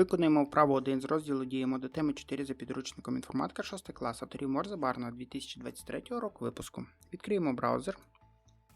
Виконуємо вправу 1 з розділу діємо до теми 4 за підручником інформатика 6 клас авторів Морзе Барна 2023 року випуску. Відкриємо браузер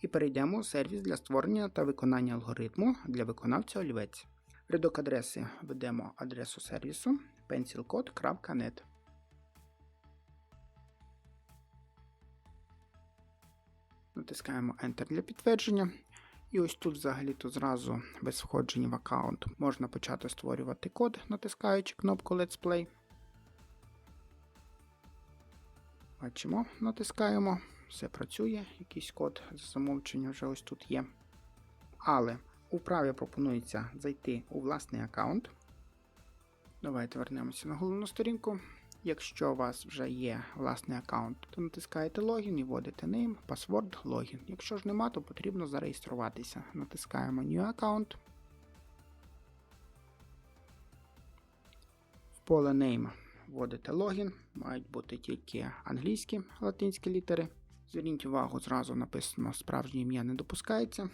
і перейдемо у сервіс для створення та виконання алгоритму для виконавця олівець. Рядок адреси введемо адресу сервісу pencilcode.net. Натискаємо Enter для підтвердження. І ось тут взагалі-то зразу без входження в аккаунт можна почати створювати код, натискаючи кнопку Let's Play. Бачимо, натискаємо, все працює, якийсь код з замовчення вже ось тут є. Але у вправі пропонується зайти у власний аккаунт. Давайте вернемося на головну сторінку. Якщо у вас вже є власний аккаунт, то натискаєте логін і вводите name, password, логін. Якщо ж нема, то потрібно зареєструватися. Натискаємо New Account. В поле name вводите логін, мають бути тільки англійські латинські літери. Зверніть увагу, зразу написано справжнє ім'я не допускається.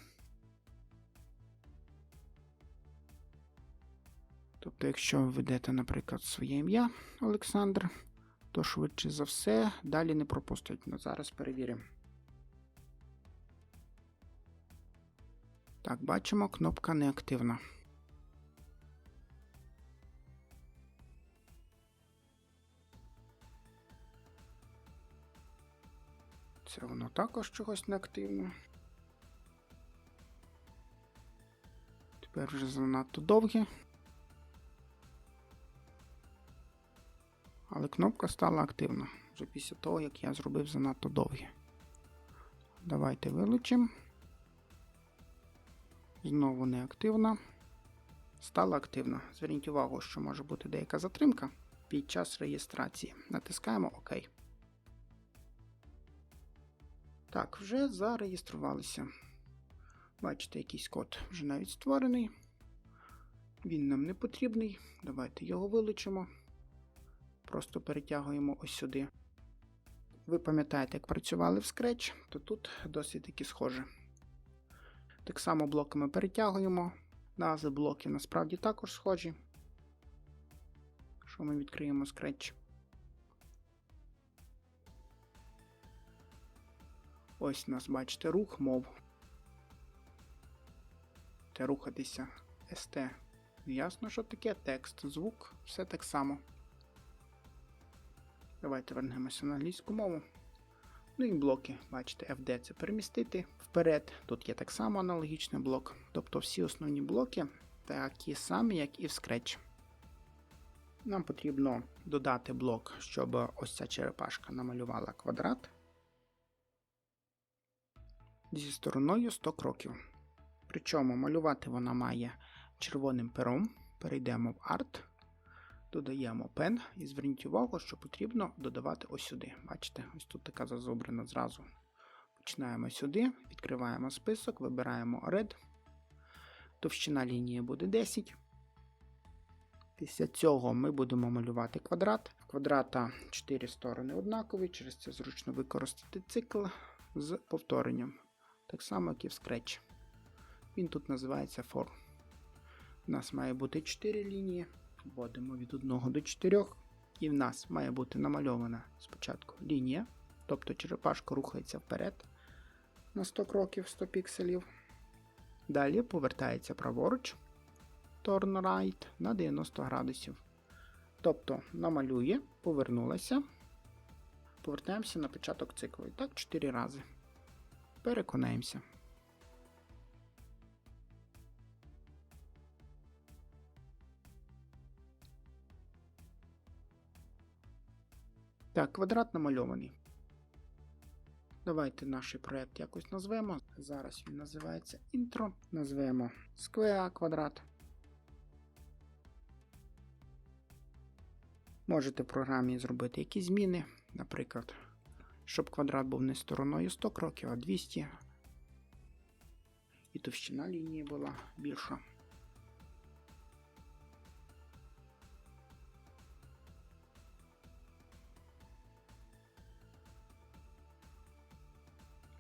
Тобто, якщо ви введете, наприклад, своє ім'я Олександр, то швидше за все далі не пропустять. Ну, зараз перевіримо. Так, бачимо, кнопка неактивна. Це воно також чогось неактивно. Тепер вже занадто довге. Але кнопка стала активна вже після того, як я зробив занадто довгі. Давайте вилучимо. Знову неактивна. Стала активна. Зверніть увагу, що може бути деяка затримка під час реєстрації. Натискаємо ОК. Так, вже зареєструвалися. Бачите, якийсь код вже навіть створений. Він нам не потрібний. Давайте його вилучимо. Просто перетягуємо ось сюди. Ви пам'ятаєте, як працювали в Scratch, то тут досить таки схоже. Так само блоками перетягуємо. Назви блоків насправді також схожі. Що ми відкриємо Scratch. Ось у нас, бачите, рух мов. Те рухатися ST. Ясно, що таке текст, звук, все так само. Давайте вернемося на англійську мову. Ну і блоки, бачите, FD це перемістити вперед. Тут є так само аналогічний блок. Тобто всі основні блоки такі самі, як і в Scratch. Нам потрібно додати блок, щоб ось ця черепашка намалювала квадрат зі стороною 100 кроків. Причому малювати вона має червоним пером. Перейдемо в Art. Додаємо Pen і зверніть увагу, що потрібно додавати ось сюди. Бачите, ось тут така зазубрина зразу. Починаємо сюди, відкриваємо список, вибираємо Red. Товщина лінії буде 10. Після цього ми будемо малювати квадрат. В квадрата 4 сторони однакові, через це зручно використати цикл з повторенням. Так само, як і в Scratch. Він тут називається for. У нас має бути 4 лінії. Вводимо від 1 до 4, і в нас має бути намальована спочатку лінія, тобто черепашка рухається вперед на 100 кроків 100 пікселів. Далі повертається праворуч, turn right на 90 градусів. Тобто намалює, повернулася. Повертаємося на початок циклу. І так 4 рази. Переконаємося. Так, квадрат намальований. Давайте наш проєкт якось назвемо. Зараз він називається інтро. Назвемо Square квадрат. Можете в програмі зробити якісь зміни. Наприклад, щоб квадрат був не стороною 100 кроків, а 200. І товщина лінії була більша.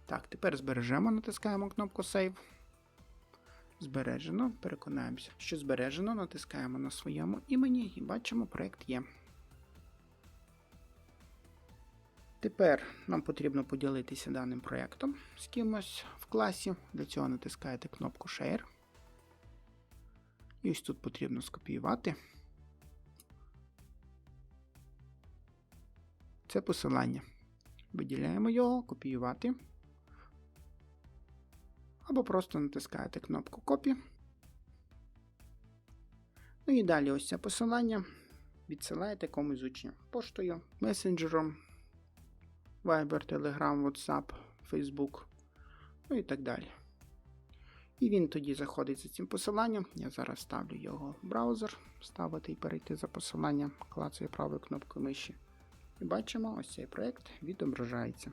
Так, тепер збережемо, натискаємо кнопку Save. Збережено. Переконаємося, що збережено. Натискаємо на своєму імені і бачимо, проект є. Тепер нам потрібно поділитися даним проєктом з кимось в класі. Для цього натискаєте кнопку Share. І ось тут потрібно скопіювати. Це посилання. Виділяємо його, копіювати. Або просто натискаєте кнопку Копі. Ну і далі ось це посилання відсилаєте комусь з учнів поштою, месенджером, Viber, Telegram, WhatsApp, Facebook, ну і так далі. І він тоді заходить за цим посиланням. Я зараз ставлю його в браузер, ставити і перейти за посилання, клацаю правою кнопкою миші. І бачимо, ось цей проєкт відображається.